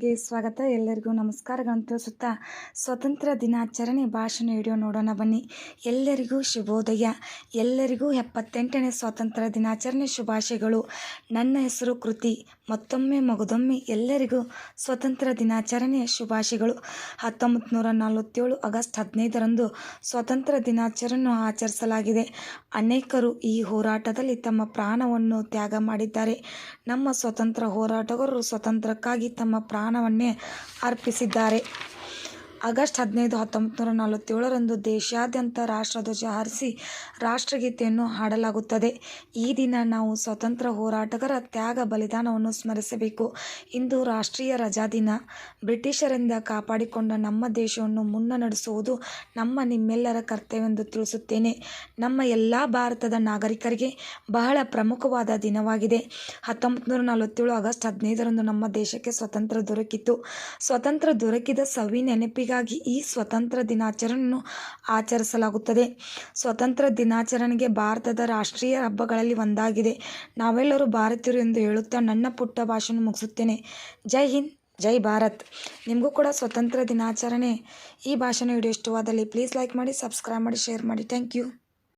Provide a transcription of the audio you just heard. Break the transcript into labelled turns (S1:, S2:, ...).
S1: ಗೆ ಸ್ವಾಗತ. ಎಲ್ಲರಿಗೂ ನಮಸ್ಕಾರಗಳನ್ನು ತಿಳಿಸುತ್ತಾ ಸ್ವತಂತ್ರ ದಿನಾಚರಣೆ ಭಾಷಣ ವಿಡಿಯೋ ನೋಡೋಣ ಬನ್ನಿ. ಎಲ್ಲರಿಗೂ ಶುಭೋದಯ. ಎಲ್ಲರಿಗೂ ಎಪ್ಪತ್ತೆಂಟನೇ ಸ್ವಾತಂತ್ರ್ಯ ದಿನಾಚರಣೆ ಶುಭಾಶಯಗಳು. ನನ್ನ ಹೆಸರು ಕೃತಿ. ಮತ್ತೊಮ್ಮೆ ಮಗದೊಮ್ಮೆ ಎಲ್ಲರಿಗೂ ಸ್ವತಂತ್ರ ದಿನಾಚರಣೆಯ ಶುಭಾಶಯಗಳು. ಹತ್ತೊಂಬತ್ತು ನೂರ ನಲವತ್ತೇಳು ಆಗಸ್ಟ್ ಹದಿನೈದರಂದು ಸ್ವತಂತ್ರ ದಿನಾಚರಣೆಯನ್ನು ಆಚರಿಸಲಾಗಿದೆ. ಅನೇಕರು ಈ ಹೋರಾಟದಲ್ಲಿ ತಮ್ಮ ಪ್ರಾಣವನ್ನು ತ್ಯಾಗ ಮಾಡಿದ್ದಾರೆ. ನಮ್ಮ ಸ್ವತಂತ್ರ ಹೋರಾಟಗಾರರು ಸ್ವತಂತ್ರಕ್ಕಾಗಿ ತಮ್ಮ ಪ್ರಾಣವನ್ನೇ ಅರ್ಪಿಸಿದ್ದಾರೆ. ಆಗಸ್ಟ್ ಹದಿನೈದು ಹತ್ತೊಂಬತ್ತು ನೂರ ನಲವತ್ತೇಳರಂದು ದೇಶಾದ್ಯಂತ ರಾಷ್ಟ್ರಧ್ವಜ ಹಾರಿಸಿ ರಾಷ್ಟ್ರಗೀತೆಯನ್ನು ಹಾಡಲಾಗುತ್ತದೆ. ಈ ದಿನ ನಾವು ಸ್ವತಂತ್ರ ಹೋರಾಟಗಾರ ತ್ಯಾಗ ಬಲಿದಾನವನ್ನು ಸ್ಮರಿಸಬೇಕು. ಇಂದು ರಾಷ್ಟ್ರೀಯ ರಜಾ ದಿನ. ಬ್ರಿಟಿಷರಿಂದ ಕಾಪಾಡಿಕೊಂಡ ನಮ್ಮ ದೇಶವನ್ನು ಮುನ್ನ ನಡೆಸುವುದು ನಮ್ಮ ನಿಮ್ಮೆಲ್ಲರ ಕರ್ತವ್ಯವೆಂದು ತಿಳಿಸುತ್ತೇನೆ. ನಮ್ಮ ಎಲ್ಲ ಭಾರತದ ನಾಗರಿಕರಿಗೆ ಬಹಳ ಪ್ರಮುಖವಾದ ದಿನವಾಗಿದೆ. ಹತ್ತೊಂಬತ್ತು ನೂರ ನಲವತ್ತೇಳು ಆಗಸ್ಟ್ ಹದಿನೈದರಂದು ನಮ್ಮ ದೇಶಕ್ಕೆ ಸ್ವತಂತ್ರ ದೊರಕಿತು. ಸ್ವತಂತ್ರ ದೊರಕಿದ ಸವಿ ನೆನಪಿಗಾಗಿ ಈ ಸ್ವತಂತ್ರ ದಿನಾಚರಣೆಯನ್ನು ಆಚರಿಸಲಾಗುತ್ತದೆ. ಸ್ವತಂತ್ರ ದಿನಾಚರಣೆಗೆ ಭಾರತದ ರಾಷ್ಟ್ರೀಯ ಹಬ್ಬಗಳಲ್ಲಿ ಒಂದಾಗಿದೆ. ನಾವೆಲ್ಲರೂ ಭಾರತೀಯರು ಎಂದು ಹೇಳುತ್ತಾ ನನ್ನ ಪುಟ್ಟ ಭಾಷಣ ಮುಗಿಸುತ್ತೇನೆ. ಜೈ ಹಿಂದ್, ಜೈ ಭಾರತ್. ನಿಮಗೂ ಕೂಡ ಸ್ವತಂತ್ರ ದಿನಾಚರಣೆ. ಈ ಭಾಷಣ ವಿಡಿಯೋ ಇಷ್ಟವಾದಲ್ಲಿ ಪ್ಲೀಸ್ ಲೈಕ್ ಮಾಡಿ ಸಬ್ಸ್ಕ್ರೈಬ್ ಮಾಡಿ ಶೇರ್ ಮಾಡಿ. Thank you